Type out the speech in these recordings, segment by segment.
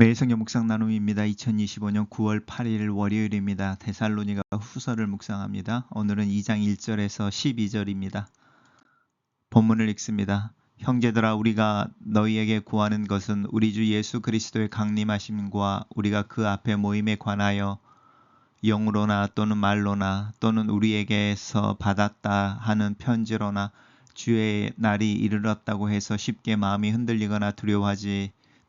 매일 성경 묵상 나눔입니다. 2025년 9월 8일 월요일입니다. 데살로니가 후서를 묵상합니다. 오늘은 2장 1절에서 12절입니다. 본문을 읽습니다. 형제들아 우리가 너희에게 구하는 것은 우리 주 예수 그리스도의 강림하심과 우리가 그 앞에 모임에 관하여 영으로나 또는 말로나 또는 우리에게서 받았다 하는 편지로나 주의 날이 이르렀다고 해서 쉽게 마음이 흔들리거나 두려워하지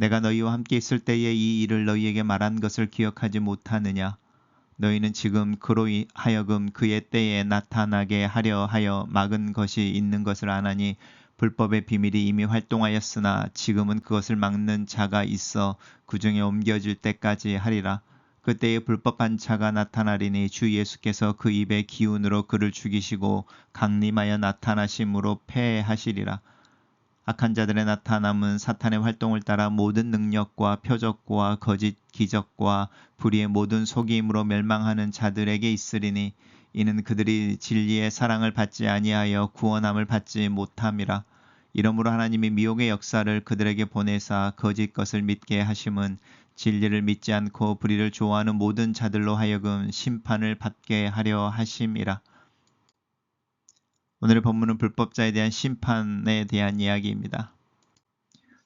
내가 너희와 함께 있을 때에 이 일을 너희에게 말한 것을 기억하지 못하느냐? 너희는 지금 그로 하여금 그의 때에 나타나게 하려 하여 막은 것이 있는 것을 아나니 불법의 비밀이 이미 활동하였으나 지금은 그것을 막는 자가 있어 그 중에 옮겨질 때까지 하리라. 그때에 불법한 자가 나타나리니 주 예수께서 그 입의 기운으로 그를 죽이시고 강림하여 나타나심으로 패하시리라. 악한 자들의 나타남은 사탄의 활동을 따라 모든 능력과 표적과 거짓 기적과 불의의 모든 속임으로 멸망하는 자들에게 있으리니 이는 그들이 진리의 사랑을 받지 아니하여 구원함을 받지 못함이라. 이러므로 하나님이 미혹의 역사를 그들에게 보내사 거짓 것을 믿게 하심은 진리를 믿지 않고 불의를 좋아하는 모든 자들로 하여금 심판을 받게 하려 하심이라. 오늘의 본문은 불법자에 대한 심판에 대한 이야기입니다.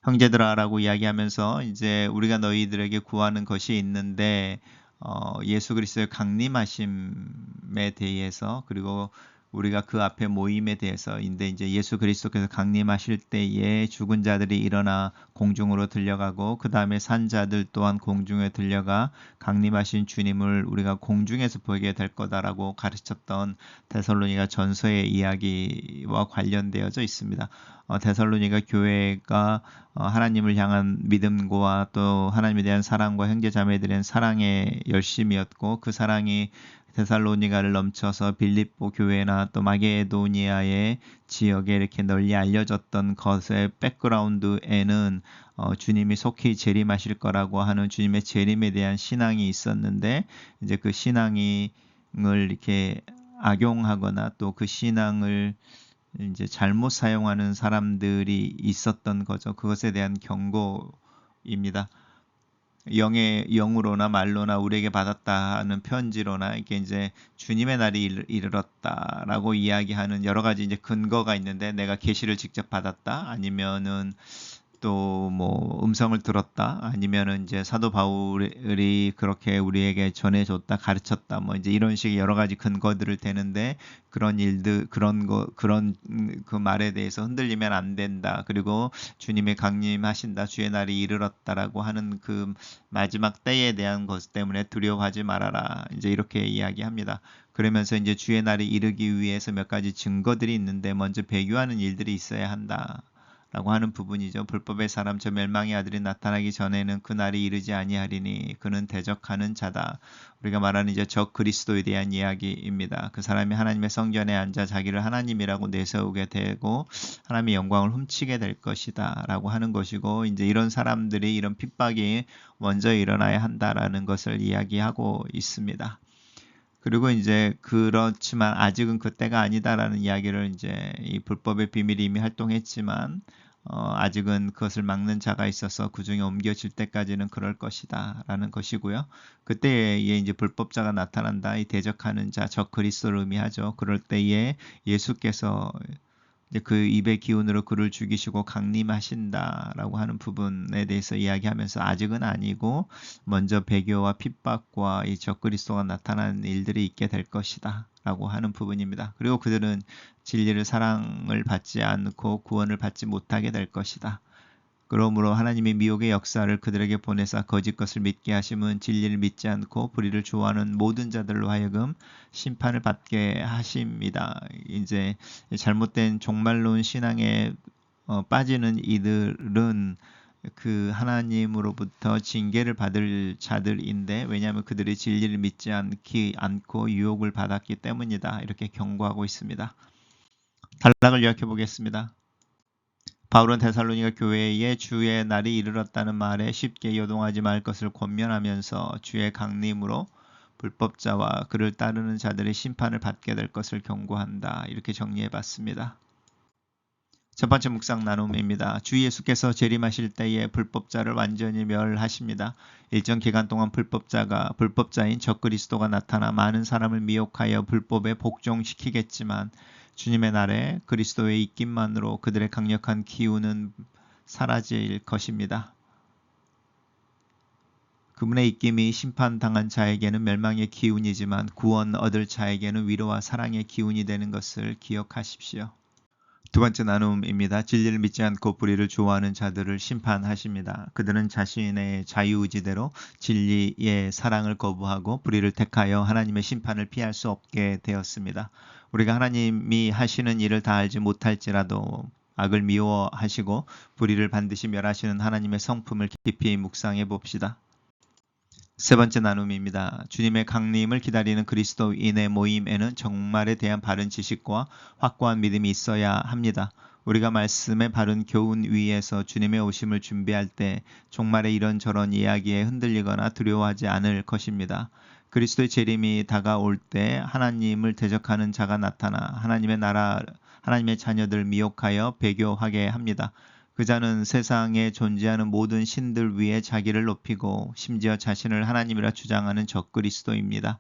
형제들아라고 이야기하면서 이제 우리가 너희들에게 구하는 것이 있는데 어, 예수 그리스도의 강림하심에 대해서 그리고 우리가 그 앞에 모임에 대해서인데 이제 예수 그리스도께서 강림하실 때에 죽은 자들이 일어나 공중으로 들려가고 그 다음에 산 자들 또한 공중에 들려가 강림하신 주님을 우리가 공중에서 보게 될 거다라고 가르쳤던 데살로니가 전서의 이야기와 관련되어져 있습니다. 어, 데살로니가 교회가 어, 하나님을 향한 믿음과 또 하나님에 대한 사랑과 형제자매들에 대한 사랑의 열심이었고 그 사랑이 데살로니가를 넘쳐서 빌립보 교회나 또 마게도니아의 지역에 이렇게 널리 알려졌던 것의 백그라운드에는 어, 주님이 속히 재림하실 거라고 하는 주님의 재림에 대한 신앙이 있었는데 이제 그 신앙을 이렇게 악용하거나 또 그 신앙을 이제 잘못 사용하는 사람들이 있었던 거죠. 그것에 대한 경고입니다. 영의 영으로나 말로나 우리에게 받았다 하는 편지로나 이게 이제 주님의 날이 이르렀다라고 이야기하는 여러 가지 이제 근거가 있는데 내가 계시를 직접 받았다 아니면은 또 뭐 음성을 들었다 아니면은 이제 사도 바울이 그렇게 우리에게 전해줬다 가르쳤다 뭐 이제 이런 식의 여러 가지 근거들을 대는데 그런 일들 그런 거 그런 그 말에 대해서 흔들리면 안 된다 그리고 주님의 강림하신다 주의 날이 이르렀다라고 하는 그 마지막 때에 대한 것 때문에 두려워하지 말아라 이제 이렇게 이야기합니다. 그러면서 이제 주의 날이 이르기 위해서 몇 가지 증거들이 있는데 먼저 배교하는 일들이 있어야 한다. 라고 하는 부분이죠. 불법의 사람 저 멸망의 아들이 나타나기 전에는 그 날이 이르지 아니하리니 그는 대적하는 자다. 우리가 말하는 이제 적 그리스도에 대한 이야기입니다. 그 사람이 하나님의 성전에 앉아 자기를 하나님이라고 내세우게 되고 하나님의 영광을 훔치게 될 것이다. 라고 하는 것이고 이제 이런 사람들이 이런 핍박이 먼저 일어나야 한다라는 것을 이야기하고 있습니다. 그리고 이제 그렇지만 아직은 그때가 아니다라는 이야기를 이제 이 불법의 비밀이 이미 활동했지만 어, 아직은 그것을 막는 자가 있어서 그 중에 옮겨질 때까지는 그럴 것이다. 라는 것이고요. 그때에 이제 불법자가 나타난다. 이 대적하는 자, 적 그리스도를 의미하죠. 그럴 때에 예수께서 그 입의 기운으로 그를 죽이시고 강림하신다라고 하는 부분에 대해서 이야기하면서 아직은 아니고 먼저 배교와 핍박과 이 적그리스도가 나타나는 일들이 있게 될 것이다. 라고 하는 부분입니다. 그리고 그들은 진리를 사랑을 받지 않고 구원을 받지 못하게 될 것이다. 그러므로 하나님의 미혹의 역사를 그들에게 보내사 거짓 것을 믿게 하심은 진리를 믿지 않고 불의를 좋아하는 모든 자들로 하여금 심판을 받게 하십니다. 이제 잘못된 종말론 신앙에 어, 빠지는 이들은 그 하나님으로부터 징계를 받을 자들인데 왜냐하면 그들이 진리를 믿지 않기 않고 유혹을 받았기 때문이다. 이렇게 경고하고 있습니다. 단락을 요약해 보겠습니다. 바울은 데살로니가 교회에 주의 날이 이르렀다는 말에 쉽게 요동하지 말 것을 권면하면서 주의 강림으로 불법자와 그를 따르는 자들의 심판을 받게 될 것을 경고한다. 이렇게 정리해 봤습니다. 첫 번째 묵상 나눔입니다. 주 예수께서 재림하실 때에 불법자를 완전히 멸하십니다. 일정 기간 동안 불법자가 불법자인 적그리스도가 나타나 많은 사람을 미혹하여 불법에 복종시키겠지만 주님의 날에 그리스도의 입김만으로 그들의 강력한 기운은 사라질 것입니다. 그분의 입김이 심판당한 자에게는 멸망의 기운이지만 구원 얻을 자에게는 위로와 사랑의 기운이 되는 것을 기억하십시오. 두 번째 나눔입니다. 진리를 믿지 않고 불의를 좋아하는 자들을 심판하십니다. 그들은 자신의 자유의지대로 진리의 사랑을 거부하고 불의를 택하여 하나님의 심판을 피할 수 없게 되었습니다. 우리가 하나님이 하시는 일을 다 알지 못할지라도 악을 미워하시고 불의를 반드시 멸하시는 하나님의 성품을 깊이 묵상해 봅시다. 세 번째 나눔입니다. 주님의 강림을 기다리는 그리스도인의 모임에는 정말에 대한 바른 지식과 확고한 믿음이 있어야 합니다. 우리가 말씀의 바른 교훈 위에서 주님의 오심을 준비할 때 종말의 이런저런 이야기에 흔들리거나 두려워하지 않을 것입니다. 그리스도의 재림이 다가올 때 하나님을 대적하는 자가 나타나 하나님의 나라, 하나님의 자녀들 미혹하여 배교하게 합니다. 그자는 세상에 존재하는 모든 신들 위에 자기를 높이고 심지어 자신을 하나님이라 주장하는 적그리스도입니다.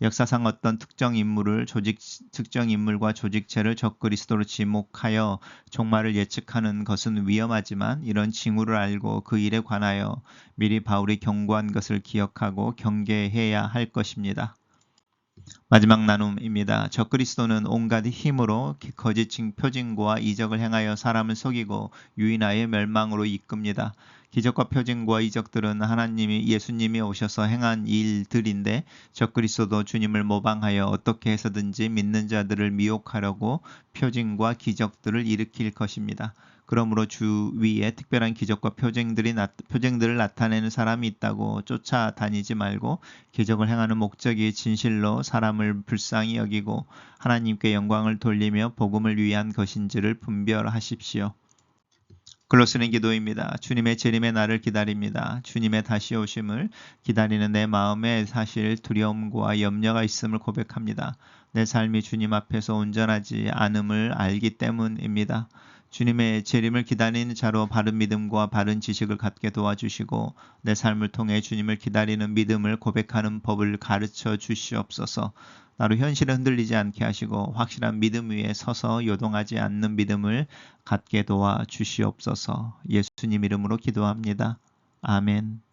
역사상 어떤 특정 인물을 조직 특정 인물과 조직체를 적그리스도로 지목하여 종말을 예측하는 것은 위험하지만 이런 징후를 알고 그 일에 관하여 미리 바울이 경고한 것을 기억하고 경계해야 할 것입니다. 마지막 나눔입니다. 적그리스도는 온갖 힘으로 거짓 표징과 이적을 행하여 사람을 속이고 유인하여 멸망으로 이끕니다. 기적과 표징과 이적들은 하나님이 예수님이 오셔서 행한 일들인데 적그리스도도 주님을 모방하여 어떻게 해서든지 믿는 자들을 미혹하려고 표징과 기적들을 일으킬 것입니다. 그러므로 주 위에 특별한 기적과 표징들이 나, 표징들을 나타내는 사람이 있다고 쫓아다니지 말고 기적을 행하는 목적이 진실로 사람을 불쌍히 여기고 하나님께 영광을 돌리며 복음을 위한 것인지를 분별하십시오. 글로스는 기도입니다. 주님의 재림의 날을 기다립니다. 주님의 다시 오심을 기다리는 내 마음에 사실 두려움과 염려가 있음을 고백합니다. 내 삶이 주님 앞에서 온전하지 않음을 알기 때문입니다. 주님의 재림을 기다리는 자로 바른 믿음과 바른 지식을 갖게 도와주시고 내 삶을 통해 주님을 기다리는 믿음을 고백하는 법을 가르쳐 주시옵소서. 나로 현실에 흔들리지 않게 하시고 확실한 믿음 위에 서서 요동하지 않는 믿음을 갖게 도와 주시옵소서. 예수님 이름으로 기도합니다. 아멘.